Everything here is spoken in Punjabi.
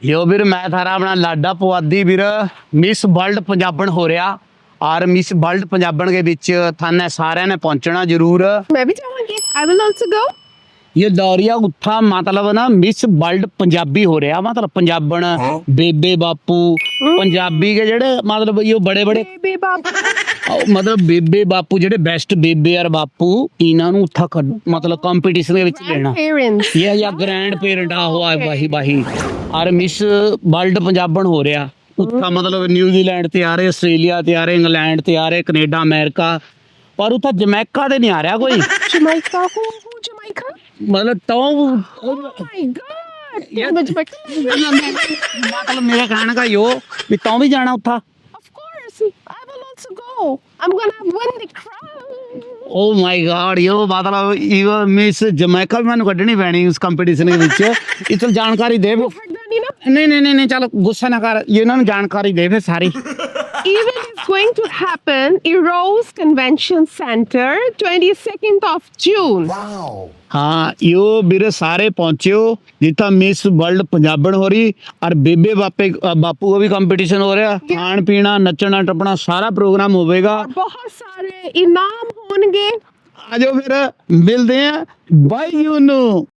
ਯੋ ਵੀਰ, ਮੈਂ ਥਾਰਾ ਆਪਣਾ ਲਾਡਾ ਪਵਾਦੀ ਵੀਰ ਮਿਸ ਵਰਲਡ ਪੰਜਾਬਣ ਹੋ ਰਿਹਾ। ਔਰ ਮਿਸ ਵਰਲਡ ਪੰਜਾਬਣ ਦੇ ਵਿੱਚ ਥਾਨੇ ਸਾਰਿਆਂ ਨੇ ਪਹੁੰਚਣਾ ਜ਼ਰੂਰ। ਮੈਂ ਵੀ ਜਾਵਾਂਗੀ। ਆਈ ਵਿਲ ਆਲਸੋ ਗੋ ਇਹ ਦੌਰੀਆ ਉੱਥਾ ਮਤਲਬ ਨਾ ਮਿਸ ਵਰਲਡ ਪੰਜਾਬੀ ਹੋ ਰਿਹਾ ਮਤਲਬ ਪੰਜਾਬਣ ਬੇਬੇ ਬਾਪੂ ਪੰਜਾਬੀ ਦੇ ਜਿਹੜੇ ਮਤਲਬ ਇਹ ਬੜੇ ਬੜੇ ਬੇਬੀ ਬਾਪ। ਮਤਲਬ ਬੇਬੇ ਬਾਪੂ ਜਿਹੜੇ ਬੈਸਟ ਬੇਬੇ ਔਰ ਬਾਪੂ ਇਹਨਾਂ ਨੂੰ ਉੱਥਾ ਕੱਢ- ਮਤਲਬ ਕੰਪੀਟੀਸ਼ਨ ਦੇ ਵਿੱਚ ਲੈਣਾ। ਇਹ ਜਾਂ ਗ੍ਰੈਂਡ ਪੇਰੈਂਟ ਆ ਹੋ ਆ ਬਾਹੀ ਬਾਹੀ ਔਰ ਮਿਸ ਵਰਲਡ ਪੰਜਾਬਣ ਹੋ ਰਿਹਾ। ਉੱਥਾ ਮਤਲਬ ਨਿਊਜ਼ੀਲੈਂਡ ਤੇ ਆ ਰਹੇ ਆਸਟ੍ਰੇਲੀਆ ਤੇ ਆ ਰਹੇ ਇੰਗਲੈਂਡ ਤੇ ਆ ਰਹੇ ਕੈਨੇਡਾ ਅਮਰੀਕਾ ਪਰ ਉੱਥਾ ਜਮੈਕਾ ਤੇ ਨਹੀਂ ਆ ਰਿਹਾ ਕੋਈ। ਜਮਾਈਕਾ ਹੂ ਜਮਾਈਕਾ ਮਤਲਬ ਤਾਂ ਓ ਮਾਈ ਗॉड Yeah. ਤੂੰ ਜਮਾਈਕਾ ਮਤਲਬ ਮੇਰਾ ਕਹਿਣ ਦਾ ਯੋ ਵੀ ਤੂੰ ਵੀ ਜਾਣਾ ਉੱਥਾ Of course, I will also go. I'm gonna win the crown. Oh my god ਯੋ ਮਤਲਬ ਇਹ ਮਿਸ ਜਮੈਕਾ ਵੀ ਮੈਨੂੰ ਕੱਢਣੀ ਪੈਣੀ ਉਸ ਕੰਪੀਟੀਸ਼ਨ ਦੇ ਵਿੱਚ ਇਹ ਚਲ ਜਾਣਕਾਰੀ ਦੇ? ਨਹੀਂ ਨਹੀਂ ਨਹੀਂ ਚਲ ਗੁੱਸਾ ਨਾ ਕਰ ਇਹਨਾਂ ਨੂੰ ਜਾਣਕਾਰੀ ਦੇ ਫੇ ਸਾਰੀ is going to happen Eros Convention Center, 22nd of June. ਹਾਂ ਯੋ ਵੀਰੇ ਸਾਰੇ ਪਹੁੰਚਿਓ ਜਿੱਥਾ ਮਿਸ ਵਰਲਡ ਪੰਜਾਬਣ ਹੋ ਰਹੀ ਔਰ ਬੇਬੇ ਬਾਪੇ ਬਾਪੂ ਦਾ ਵੀ ਕੰਪੀਟੀਸ਼ਨ ਹੋ ਰਿਹਾ। ਖਾਣ ਪੀਣਾ ਨੱਚਣਾ ਟੱਪਣਾ ਸਾਰਾ ਪ੍ਰੋਗਰਾਮ ਹੋਵੇਗਾ। ਬਹੁਤ ਸਾਰੇ ਇਨਾਮ ਹੋਣਗੇ। ਆਜੋ ਫਿਰ ਮਿਲਦੇ ਆ ਬਾਈ ਯੂ ਨੂੰ।